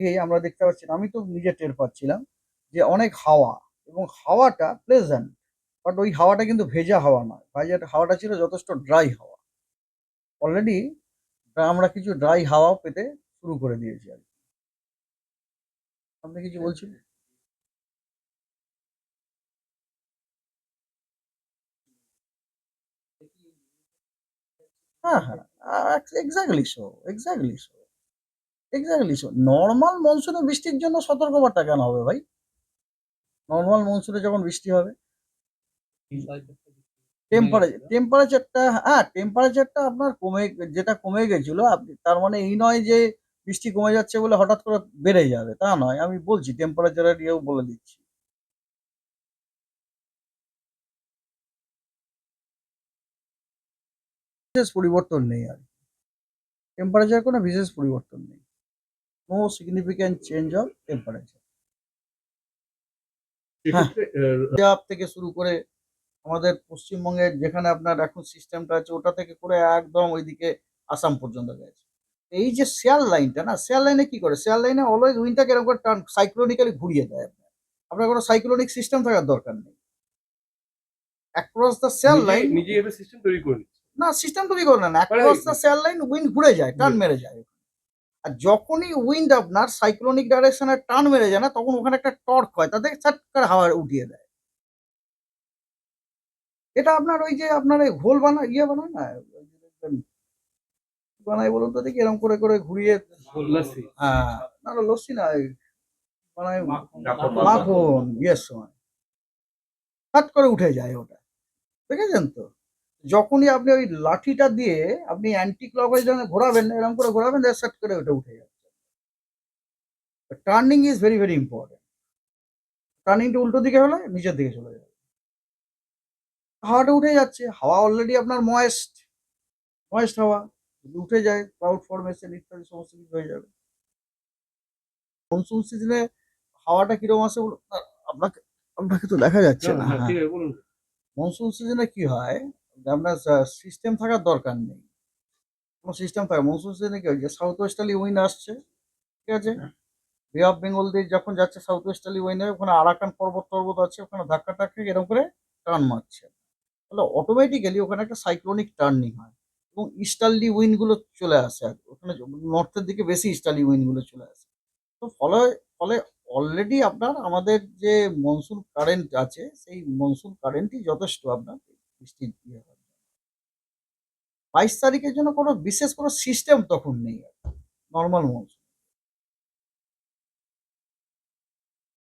এই আমরা দেখতে পাচ্ছি, আমি তো নিজে টের পাচ্ছিলাম যে অনেক হাওয়া এবং হাওয়াটা প্লেজেন্ট বাট ওই হাওয়াটা কিন্তু ভেজা হাওয়া নয়। ভেজা হাওয়াটা ছিল যথেষ্ট ড্রাই হাওয়া। অলরেডি আমরা কিছু ড্রাই হাওয়া পেতে শুরু করে দিয়েছি আর কি। আপনি কিছু বলছেন? হ্যাঁ হ্যাঁ exactly so exactly so exactly normal মনসুনে বৃষ্টির জন্য সতর্কবার্তা কেন হবে ভাই? নর্মাল মনসুনে যখন বৃষ্টি হবে টেম্পারেচার টেম্পারেচারটা হ্যাঁ টেম্পারেচারটা আপনার কমে, যেটা কমে গেছিল আপনি তার মানে এই নয় যে বৃষ্টি কমে যাচ্ছে বলে হঠাৎ করে বেড়ে যাবে, তা নয়। আমি বলছি টেম্পারেচারের ইয়েও বলে দিচ্ছি। বিশেষ পরিবর্তন নেই আর টেম্পারেচার কোনো বিশেষ পরিবর্তন নেই। চেঞ্জ অফ টেম্পারেচার সেক্ষেত্রে আহ, পাঞ্জাব থেকে শুরু করে আমাদের পশ্চিমবঙ্গের যেখানে আপনার এখন সিস্টেমটা আছে ওটা থেকে করে একদম ওইদিকে আসাম পর্যন্ত গেছে। এই যে শেয়ার লাইনটা না শেয়ার লাইনে কি করে? শেয়ার লাইনে অলওয়েজ উইন্ডটাকে এরকম করে টার্ন সাইক্লোনিক্যালি ঘুরিয়ে দেয় আপনার। আপনার কোনো সাইক্লোনিক সিস্টেম থাকার দরকার নেই। অ্যাক্রস দ্য শেয়ার লাইন নিজে সিস্টেম তৈরি করে না সিস্টেম তৈরি করে না across the shear line wind ঘুরে যায় টার্ন মেরে যায়। আর যখনই উইন্ড আপনার সাইক্লোনিক ডাইরেকশনে টার্ন মেরে যায় না তখন ওখানে একটা টর্ক হয় তাদের চাট করে হাওয়া উঠিয়ে দেয়। এটা আপনার ওই যে আপনার এই ঘোল বানা ইয়ে বানায় না বানায় বলুন তো দেখি এরকম করে করে ঘুরিয়ে লস্যি হ্যাঁ না না লস্যি না বানায় মাখন। মাখন। ইয়ের সময় হাট করে উঠে যায় ওটা দেখেছেন তো? যখনই আপনি ওই লাঠিটা দিয়ে আপনি অ্যান্টি ক্লকওয়াইজ ঘোরাবেন এরকম করে ঘোরাবেন সেট করে ওটা উঠে যাচ্ছে turning is very very important টার্নিংটা উল্টো দিকে হলে নিচের দিকে চলে যাবে। হাওয়াটা উঠে যাচ্ছে। হাওয়া অলরেডি আপনার ময়েস্ট ময়েস্ট হাওয়া। যদি উঠে যায় ক্লাউড ফরমেশন ইত্যাদি সমস্ত কিছু হয়ে যাবে। মনসুন সিজনে হাওয়াটা কীরকম আসে বলুন? আপনাকে আপনাকে তো দেখা যাচ্ছে না। মনসুন সিজনে কি হয়? আপনার সিস্টেম থাকার দরকার নেই। কোনো সিস্টেম থাকে মনসুন সিজনে কি হয় যে সাউথ ওয়েস্টার্লি উইন আসছে ঠিক আছে? বে অফ বেঙ্গল দিয়ে যখন যাচ্ছে সাউথ ওয়েস্টার্লি উইন্ডে ওখানে আরাকান পর্বত টর্বত আছে ওখানে ধাক্কা টাক্কা এরকম করে টার্ন মারছে। তাহলে অটোমেটিক্যালি ওখানে একটা সাইক্লোনিক টার্নিং হয় এবং ইস্টার্লি উইন্ডগুলো চলে আসে আর ওখানে নর্থের দিকে বেশি ইস্টার্লি উইন্ডগুলো চলে আসে। তো ফলে ফলে অলরেডি আপনার আমাদের যে মনসুন কারেন্ট আছে সেই মনসুন কারেন্টই যথেষ্ট আপনার। বৃষ্টি ইয়ে হয় বাইশ তারিখের জন্য কোনো বিশেষ কোনো সিস্টেম তখন নেই নর্মাল মনসুন